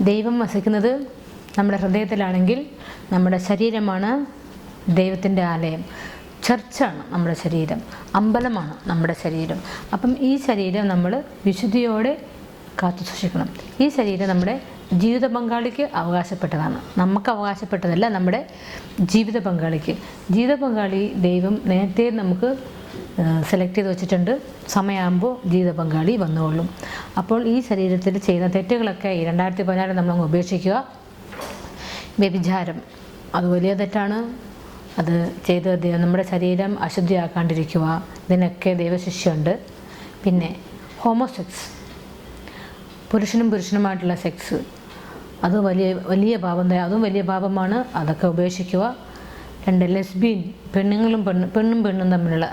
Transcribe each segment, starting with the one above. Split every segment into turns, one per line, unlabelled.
ദൈവം വസിക്കുന്നത് നമ്മുടെ ഹൃദയത്തിലാണെങ്കിൽ നമ്മുടെ ശരീരമാണ് ദൈവത്തിന്റെ ആലയം. ചർച്ചാണ് നമ്മുടെ ശരീരം. അമ്പലമാണ് നമ്മുടെ ശരീരം. അപ്പം ഈ ശരീരം നമ്മൾ വിശുദ്ധിയോടെ കാത്തു സൂക്ഷിക്കണം. ഈ ശരീരം നമ്മുടെ ജീവിത പങ്കാളിക്ക് അവകാശപ്പെട്ടതാണ്. നമുക്ക് അവകാശപ്പെട്ടതല്ല നമ്മുടെ ജീവിത പങ്കാളിക്ക്. ജീവിത പങ്കാളി ദൈവം നേരത്തെ നമുക്ക് സെലക്ട് ചെയ്ത് വെച്ചിട്ടുണ്ട്. സമയമാകുമ്പോൾ ജീവിത പങ്കാളി വന്നുകൊള്ളും അപ്പോൾ ഈ ശരീരത്തിൽ ചെയ്യുന്ന തെറ്റുകളൊക്കെ രണ്ടായിരത്തി പതിനാറ് നമ്മളങ്ങ് ഉപേക്ഷിക്കുക. വ്യഭിചാരം. അത് വലിയ തെറ്റാണ്. അത് ചെയ്ത് നമ്മുടെ ശരീരം അശുദ്ധിയാക്കാണ്ടിരിക്കുക. ഇതിനൊക്കെ ദൈവശിഷ്യുണ്ട്. പിന്നെ ഹോമോസെക്സ് പുരുഷനും പുരുഷനുമായിട്ടുള്ള സെക്സ് അത് വലിയ വലിയ പാപം അതും വലിയ പാപമാണ്. അതൊക്കെ ഉപേക്ഷിക്കുക. രണ്ട് ലെസ്ബിയൻ പെണ്ണുങ്ങളും പെണ്ണ് പെണ്ണും പെണ്ണും തമ്മിലുള്ള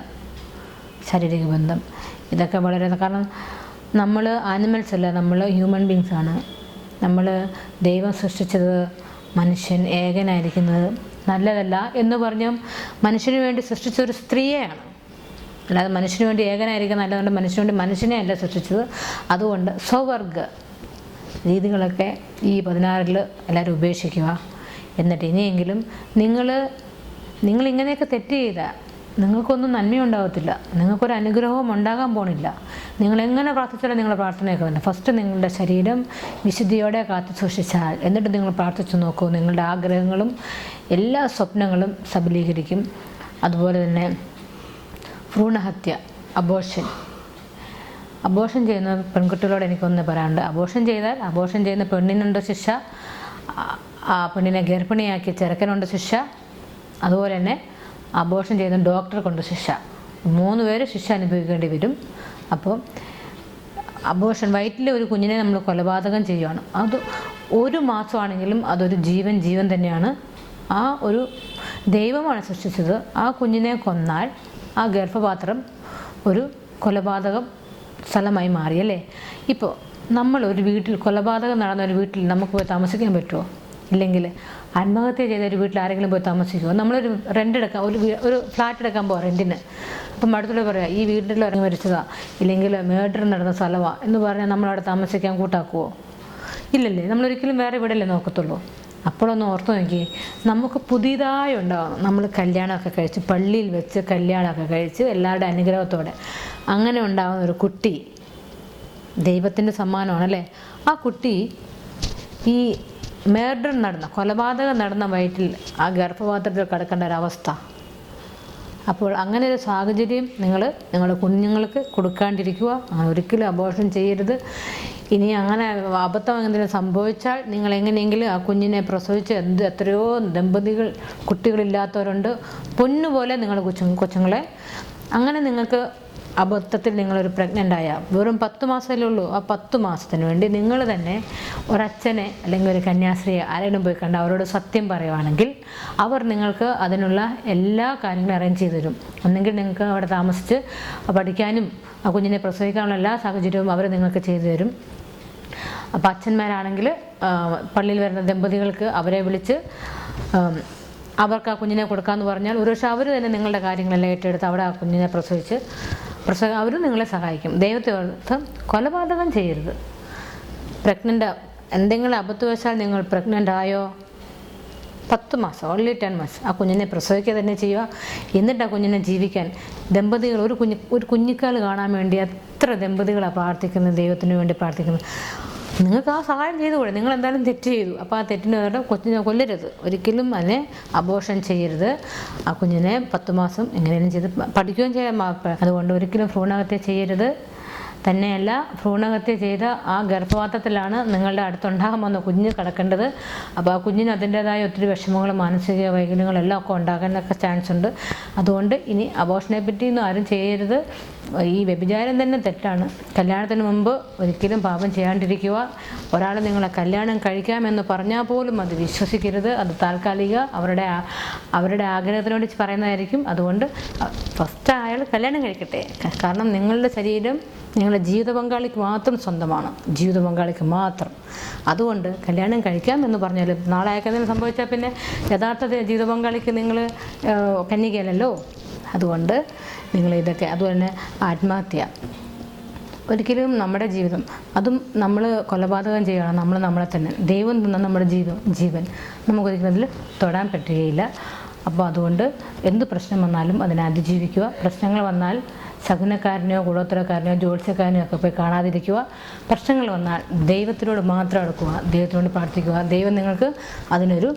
ശാരീരിക ബന്ധം. ഇതൊക്കെ വളരെ കാരണം നമ്മൾ ആനിമൽസ് അല്ല നമ്മൾ ഹ്യൂമൻ ബീങ്സ് ആണ്. നമ്മൾ ദൈവം സൃഷ്ടിച്ചത് മനുഷ്യൻ ഏകനായിരിക്കുന്നത് നല്ലതല്ല എന്ന് പറഞ്ഞും മനുഷ്യന് വേണ്ടി സൃഷ്ടിച്ച ഒരു സ്ത്രീയെയാണ്. അല്ലാതെ മനുഷ്യന് വേണ്ടി ഏകനായിരിക്കുന്ന നല്ലതുകൊണ്ട് മനുഷ്യന് വേണ്ടി മനുഷ്യനെ അല്ല സൃഷ്ടിച്ചത്. അതുകൊണ്ട് സ്വവർഗ രീതികളൊക്കെ ഈ പതിനാറിൽ എല്ലാവരും ഉപേക്ഷിക്കുക. എന്നിട്ട് ഇനിയെങ്കിലും നിങ്ങൾ ഇങ്ങനെയൊക്കെ തെറ്റ് ചെയ്താൽ നിങ്ങൾക്കൊന്നും നന്മയുണ്ടാകത്തില്ല നിങ്ങൾക്കൊരു അനുഗ്രഹവും ഉണ്ടാകാൻ പോണില്ല. നിങ്ങൾ എങ്ങനെ പ്രാർത്ഥിച്ചാലും നിങ്ങളുടെ പ്രാർത്ഥനയൊക്കെ വരണം ഫസ്റ്റ് നിങ്ങളുടെ ശരീരം വിശുദ്ധിയോടെ കാത്തു സൂക്ഷിച്ചാൽ. എന്നിട്ട് നിങ്ങൾ പ്രാർത്ഥിച്ചു നോക്കൂ. നിങ്ങളുടെ ആഗ്രഹങ്ങളും എല്ലാ സ്വപ്നങ്ങളും സബലീകരിക്കും. അതുപോലെ തന്നെ ഭ്രൂണഹത്യ അബോഷൻ അബോഷൻ ചെയ്യുന്ന പെൺകുട്ടികളോട് എനിക്കൊന്ന് പറയാനുണ്ട്. അബോഷൻ ചെയ്താൽ അബോഷൻ ചെയ്യുന്ന പെണ്ണിനുണ്ട് ശിക്ഷ. ആ- പെണ്ണിനെ ഗർഭിണിയാക്കിയ ചെറുക്കനുണ്ട് ശിക്ഷ. അതുപോലെ തന്നെ അബോഷൻ ചെയ്യുന്ന ഡോക്ടർക്കുണ്ട് ശിക്ഷ. മൂന്ന് പേര് ശിക്ഷ അനുഭവിക്കേണ്ടി വരും. അപ്പോൾ അബോർഷൻ വയറ്റിലെ ഒരു കുഞ്ഞിനെ നമ്മൾ കൊലപാതകം ചെയ്യുകയാണ് അത് ഒരു മാസമാണെങ്കിലും അതൊരു ജീവൻ ജീവൻ തന്നെയാണ്. ആ ഒരു ദൈവമാണ് സൃഷ്ടിച്ചത്. ആ കുഞ്ഞിനെ കൊന്നാൽ ആ ഗർഭപാത്രം ഒരു കൊലപാതകം സ്ഥലമായി മാറി അല്ലേ? ഇപ്പോൾ നമ്മൾ ഒരു വീട്ടിൽ കൊലപാതകം നടന്ന ഒരു വീട്ടിൽ നമുക്ക് പോയി താമസിക്കാൻ പറ്റുമോ ഇല്ലെങ്കിൽ ആത്മഹത്യ ചെയ്ത ഒരു വീട്ടിൽ ആരെങ്കിലും പോയി താമസിക്കുമോ നമ്മളൊരു റെന്റ് എടുക്കാൻ ഒരു ഒരു ഫ്ലാറ്റ് എടുക്കാൻ പോകാം റെന്റിന് അപ്പം അടുത്തുള്ള പറയാം ഈ വീട്ടിൽ ഇറങ്ങി മരിച്ചതാ ഇല്ലെങ്കിൽ മേഡർ നടന്ന സ്ഥലമാണ് എന്ന് പറഞ്ഞാൽ നമ്മളവിടെ താമസിക്കാൻ കൂട്ടാക്കുമോ ഇല്ലല്ലേ നമ്മളൊരിക്കലും വേറെ വീടല്ലേ നോക്കത്തുള്ളൂ. അപ്പോഴൊന്ന് ഓർത്തു നോക്കി നമുക്ക് പുതിയതായി ഉണ്ടാകണം നമ്മൾ കല്യാണമൊക്കെ കഴിച്ച് പള്ളിയിൽ വെച്ച് കല്യാണമൊക്കെ കഴിച്ച് എല്ലാവരുടെ അനുഗ്രഹത്തോടെ അങ്ങനെ ഉണ്ടാകുന്ന ഒരു കുട്ടി ദൈവത്തിന്റെ സമ്മാനമാണല്ലേ? ആ കുട്ടി ഈ മേർഡർ നടന്ന കൊലപാതകം നടന്ന വയറ്റിൽ ആ ഗർഭപാത്രത്തിൽ കിടക്കേണ്ട ഒരവസ്ഥ അപ്പോൾ അങ്ങനെ ഒരു സാഹചര്യം നിങ്ങൾ നിങ്ങളുടെ കുഞ്ഞുങ്ങൾക്ക് കൊടുക്കാണ്ടിരിക്കുക. അങ്ങനെ ഒരിക്കലും അബോർഷൻ ചെയ്യരുത്. ഇനി അങ്ങനെ അബദ്ധം എന്തെങ്കിലും സംഭവിച്ചാൽ നിങ്ങൾ എങ്ങനെയെങ്കിലും ആ കുഞ്ഞിനെ പ്രസവിച്ച് എന്ത് എത്രയോ ദമ്പതികൾ കുട്ടികളില്ലാത്തവരുണ്ട്. പൊന്നുപോലെ നിങ്ങൾ കൊച്ചു കൊച്ചുങ്ങളെ അങ്ങനെ നിങ്ങൾക്ക് അബദ്ധത്തിൽ നിങ്ങളൊരു പ്രഗ്നന്റ് ആയ വെറും പത്ത് മാസമല്ലേ ഉള്ളൂ. ആ പത്ത് മാസത്തിന് വേണ്ടി നിങ്ങൾ തന്നെ ഒരച്ഛനെ അല്ലെങ്കിൽ ഒരു കന്യാസ്ത്രീയെ ആരെങ്കിലും പോയി കണ്ട് അവരോട് സത്യം പറയുവാണെങ്കിൽ അവർ നിങ്ങൾക്ക് അതിനുള്ള എല്ലാ കാര്യങ്ങളും അറേഞ്ച് ചെയ്തു തരും. ഒന്നെങ്കിൽ നിങ്ങൾക്ക് അവിടെ താമസിച്ച് പഠിക്കാനും ആ കുഞ്ഞിനെ പ്രസവിക്കാനുള്ള എല്ലാ സാഹചര്യവും അവർ നിങ്ങൾക്ക് ചെയ്തു തരും. അപ്പോൾ അച്ഛന്മാരാണെങ്കിൽ പള്ളിയിൽ വരുന്ന ദമ്പതികൾക്ക് അവരെ വിളിച്ച് അവർക്ക് ആ കുഞ്ഞിനെ കൊടുക്കാമെന്ന് പറഞ്ഞാൽ ഒരു പക്ഷേ അവർ തന്നെ നിങ്ങളുടെ കാര്യങ്ങളെല്ലാം ഏറ്റെടുത്ത് അവിടെ ആ കുഞ്ഞിനെ പ്രസവിച്ച് പ്രസവ അവരും നിങ്ങളെ സഹായിക്കും. ദൈവത്തെ ഓർത്ത് കൊലപാതകം ചെയ്യരുത്. പ്രഗ്നന്റ് എന്തെങ്കിലും അബദ്ധവശാൽ നിങ്ങൾ പ്രഗ്നന്റ് ആയോ? പത്ത് മാസം ഓൺലി ടെൻ മാസം ആ കുഞ്ഞിനെ പ്രസവിക്കുക തന്നെ ചെയ്യുക. എന്നിട്ട് ആ കുഞ്ഞിനെ ജീവിക്കാൻ. ദമ്പതികൾ ഒരു കുഞ്ഞ് ഒരു കുഞ്ഞിക്കാൽ കാണാൻ വേണ്ടി എത്ര ദമ്പതികളാണ് പ്രാർത്ഥിക്കുന്നത് ദൈവത്തിന് വേണ്ടി പ്രാർത്ഥിക്കുന്നത്. നിങ്ങൾക്ക് ആ സഹായം ചെയ്തുകൂടെ? നിങ്ങൾ എന്തായാലും തെറ്റ് ചെയ്തു. അപ്പോൾ ആ തെറ്റിന് അവരുടെ കൊച്ചിനെ കൊല്ലരുത്. ഒരിക്കലും അതിനെ അബോഷൻ ചെയ്യരുത്. ആ കുഞ്ഞിനെ പത്ത് മാസം എങ്ങനെയും ചെയ്ത് പഠിക്കുകയും ചെയ്യാൻ അതുകൊണ്ട് ഒരിക്കലും ഭ്രൂണഹത്യ ചെയ്യരുത്. തന്നെയല്ല ഭ്രൂണഹത്യ ചെയ്ത ആ ഗർഭപാത്രത്തിലാണ് നിങ്ങളുടെ അടുത്തുണ്ടാകാൻ വന്ന കുഞ്ഞ് കിടക്കേണ്ടത്. അപ്പോൾ ആ കുഞ്ഞിന് അതിന്റേതായ ഒത്തിരി വിഷമങ്ങളും മാനസിക വൈകല്യങ്ങളും എല്ലാം ഒക്കെ ഉണ്ടാകാനൊക്കെ ചാൻസ് ഉണ്ട്. അതുകൊണ്ട് ഇനി അബോഷനെ പറ്റിയൊന്നും ആരും ചെയ്യരുത്. ഈ വ്യഭിചാരം തന്നെ തെറ്റാണ്. കല്യാണത്തിന് മുമ്പ് ഒരിക്കലും പാപം ചെയ്യാണ്ടിരിക്കുക. ഒരാൾ നിങ്ങളെ കല്യാണം കഴിക്കാമെന്ന് പറഞ്ഞാൽ പോലും അത് വിശ്വസിക്കരുത്. അത് താൽക്കാലിക അവരുടെ അവരുടെ ആഗ്രഹത്തിനോട് പറയുന്നതായിരിക്കും. അതുകൊണ്ട് ഫസ്റ്റ് അയാൾ കല്യാണം കഴിക്കട്ടെ. കാരണം നിങ്ങളുടെ ശരീരം നിങ്ങളുടെ ജീവിത പങ്കാളിക്ക് മാത്രം സ്വന്തമാണ്. ജീവിത പങ്കാളിക്ക് മാത്രം. അതുകൊണ്ട് കല്യാണം കഴിക്കാം എന്ന് പറഞ്ഞാൽ നാളെ അയക്കുന്നതിന് സംഭവിച്ചാൽ പിന്നെ യഥാർത്ഥ ജീവിത പങ്കാളിക്ക് നിങ്ങൾ കന്യകയല്ലല്ലോ? അതുകൊണ്ട് നിങ്ങൾ ഇതൊക്കെ അതുപോലെ തന്നെ ആത്മഹത്യ. ഒരിക്കലും നമ്മുടെ ജീവിതം അതും നമ്മൾ കൊലപാതകം ചെയ്യണം നമ്മൾ നമ്മളെ തന്നെ. ദൈവം തന്ന നമ്മുടെ ജീവൻ ജീവൻ നമുക്കൊരിക്കലും അതിൽ തൊടാൻ പറ്റുകയില്ല. അപ്പോൾ അതുകൊണ്ട് എന്ത് പ്രശ്നം വന്നാലും അതിനെ അതിജീവിക്കുക. പ്രശ്നങ്ങൾ വന്നാൽ ശകുനക്കാരനെയോ കൂടോത്തരക്കാരനെയോ ജ്യോത്സ്യക്കാരനെയോ ഒക്കെ പോയി കാണാതിരിക്കുക. പ്രശ്നങ്ങൾ വന്നാൽ ദൈവത്തിനോട് മാത്രം അടുക്കുക ദൈവത്തിനോട് പ്രാർത്ഥിക്കുക. ദൈവം നിങ്ങൾക്ക് അതിനൊരു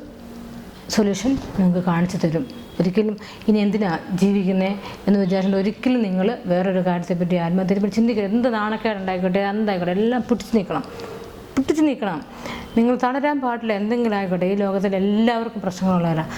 സൊല്യൂഷൻ നിങ്ങൾക്ക് കാണിച്ചു തരും. ഒരിക്കലും ഇനി എന്തിനാ ജീവിക്കുന്നത് എന്ന് വിചാരിച്ചിട്ട് ഒരിക്കലും നിങ്ങൾ വേറൊരു കാര്യത്തെപ്പറ്റി ആത്മഹത്യയെപ്പറ്റി ചിന്തിക്കരുത്. എന്ത് നാണക്കേടുണ്ടായിക്കോട്ടെ എന്തായിക്കോട്ടെ എല്ലാം പിടിച്ചു നിൽക്കണം പിടിച്ചു നിൽക്കണം നിങ്ങൾ തളരാൻ പാടില്ല എന്തെങ്കിലും ആയിക്കോട്ടെ. ഈ ലോകത്തിൽ എല്ലാവർക്കും പ്രശ്നങ്ങളുള്ളവരാണ്